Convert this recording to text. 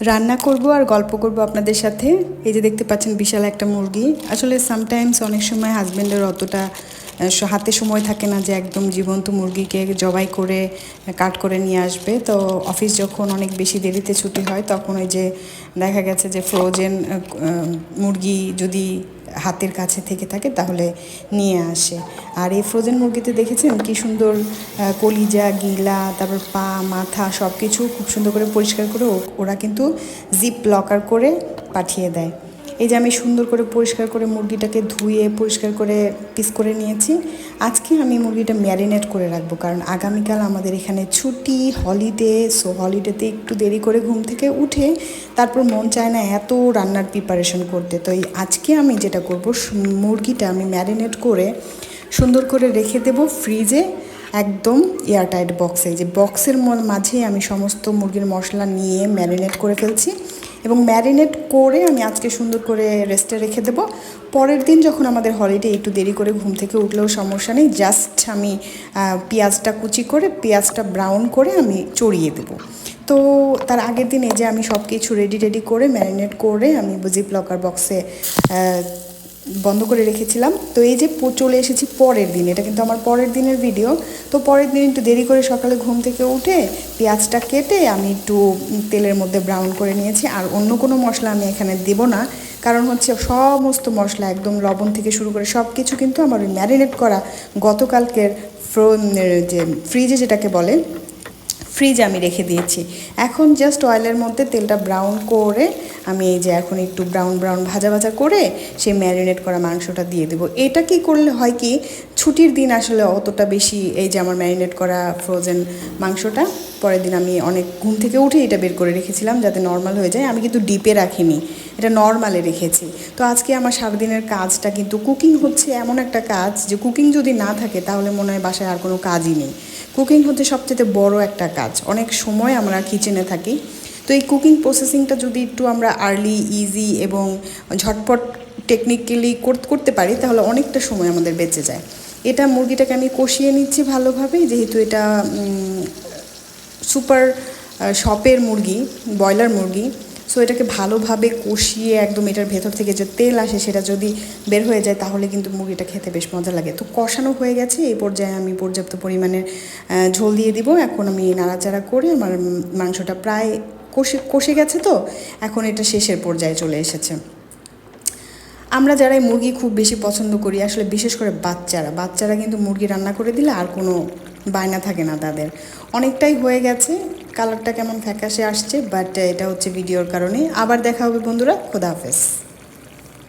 রান্না করব আর গল্প করব আপনাদের সাথে। এই যে দেখতে পাচ্ছেন বিশাল একটা মুরগি। আসলে সামটাইমস অনেক সময় হাজব্যান্ডের অতটা হাতে সময় থাকে না যে একদম জীবন্ত মুরগিকে জবাই করে, কাট করে নিয়ে আসবে। তো অফিস যখন অনেক বেশি দেরিতে ছুটি হয়, তখন ওই যে দেখা গেছে যে ফ্রোজেন মুরগি যদি হাতের কাছে থেকে থাকে, তাহলে নিয়ে আসে। আর এই ফ্রোজেন মুরগিতে দেখেছেন কি সুন্দর কলিজা, গিলা, তারপর পা, মাথা সব কিছু খুব সুন্দর করে পরিষ্কার করে ওরা কিন্তু জিপ লকার করে পাঠিয়ে দেয়। এই যে আমি সুন্দর করে পরিষ্কার করে মুরগিটাকে ধুয়ে, পরিষ্কার করে পিস করে নিয়েছি। আজকে আমি মুরগিটা ম্যারিনেট করে রাখব, কারণ আগামীকাল আমাদের এখানে ছুটি হলিডে সো হলিডেতে একটু দেরি করে ঘুম থেকে উঠে তারপর মন চায় না এত রান্নার প্রিপারেশন করতে। তো এই আজকে আমি যেটা করব মুরগিটা আমি ম্যারিনেট করে সুন্দর করে রেখে দেবো ফ্রিজে একদম এয়ারটাইট বক্সে যে বক্সের মাঝে আমি সমস্ত মুরগির মশলা নিয়ে ম্যারিনেট করে ফেলছি। এবং ম্যারিনেট করে আমি আজকে সুন্দর করে রেস্টে রেখে দেবো। পরের দিন যখন আমাদের হলিডে একটু দেরি করে ঘুম থেকে উঠলেও সমস্যা নেই জাস্ট আমি পেঁয়াজটা কুচি করে, পেঁয়াজটা ব্রাউন করে আমি চড়িয়ে দেবো। তো তার আগের দিন এই যে আমি সব কিছু রেডি রেডি করে ম্যারিনেট করে আমি জিপ লকার বক্সে বন্ধ করে রেখেছিলাম। তো এই যে চলে এসেছি পরের দিন, এটা কিন্তু আমার পরের দিনের ভিডিও তো পরের দিন একটু দেরি করে সকালে ঘুম থেকে উঠে পেঁয়াজটা কেটে আমি একটু তেলের মধ্যে ব্রাউন করে নিয়েছি। আর অন্য কোনো মশলা আমি এখানে দেবো না। কারণ হচ্ছে সমস্ত মশলা, একদম লবণ থেকে শুরু করে সব কিছু কিন্তু আমার ওই ম্যারিনেট করা গতকালকের ফ্রো যে ফ্রিজে যেটাকে বলে ফ্রিজে আমি রেখে দিয়েছি। এখন জাস্ট অয়েলের মধ্যে তেলটা ব্রাউন করে আমি এই যে এখন একটু ব্রাউন ব্রাউন ভাজা ভাজা করে সেই ম্যারিনেট করা মাংসটা দিয়ে দেবো। এটা কি করলে হয় কি, ছুটির দিন আসলে অতটা বেশি এই যে আমার ম্যারিনেট করা ফ্রোজেন মাংসটা, পরের দিন আমি অনেক ঘুম থেকে উঠে এটা বের করে রেখেছিলাম যাতে নর্মাল হয়ে যায়। আমি কিন্তু ডিপে রাখিনি, এটা নর্মালে রেখেছি। তো আজকে আমার সারাদিনের কাজটা কিন্তু কুকিং হচ্ছে এমন একটা কাজ যে কুকিং যদি না থাকে তাহলে মনে হয় বাসায় আর কোনো কাজই নেই। কুকিং হচ্ছে সবচেয়ে বড় একটা কাজ। অনেক সময় আমরা কিচেনে থাকি। তো এই কুকিং প্রসেসিংটা যদি একটু আমরা আর্লি, ইজি এবং ঝটপট টেকনিক্যালি করতে পারি, তাহলে অনেকটা সময় আমাদের বেঁচে যায়। এটা মুরগিটাকে আমি কষিয়ে নিচ্ছি ভালোভাবে, যেহেতু এটা সুপার শপের মুরগি, ব্রয়লার মুরগি। সো এটাকে ভালোভাবে কষিয়ে একদম এটার ভেতর থেকে যে তেল আসে সেটা যদি বের হয়ে যায়, তাহলে কিন্তু মুরগিটা খেতে বেশ মজা লাগে। তো কষানো হয়ে গেছে, এই পর্যায়ে আমি পর্যাপ্ত পরিমাণে ঝোল দিয়ে দিব। এখন আমি নাড়াচাড়া করে আমার মাংসটা প্রায় কষে কষে গেছে তো, এখন এটা শেষের পর্যায়ে চলে এসেছে। আমরা যারাই মুরগি খুব বেশি পছন্দ করি, আসলে বিশেষ করে বাচ্চারা বাচ্চারা কিন্তু মুরগি রান্না করে দিলে আর কোনো বায়না থাকে না তাদের। অনেকটাই হয়ে গেছে কালারটা কেমন ফ্যাকাশে আসছে বাট এটা হচ্ছে ভিডিওর কারণে। আবার দেখা হবে বন্ধুরা, খোদা হাফেজ।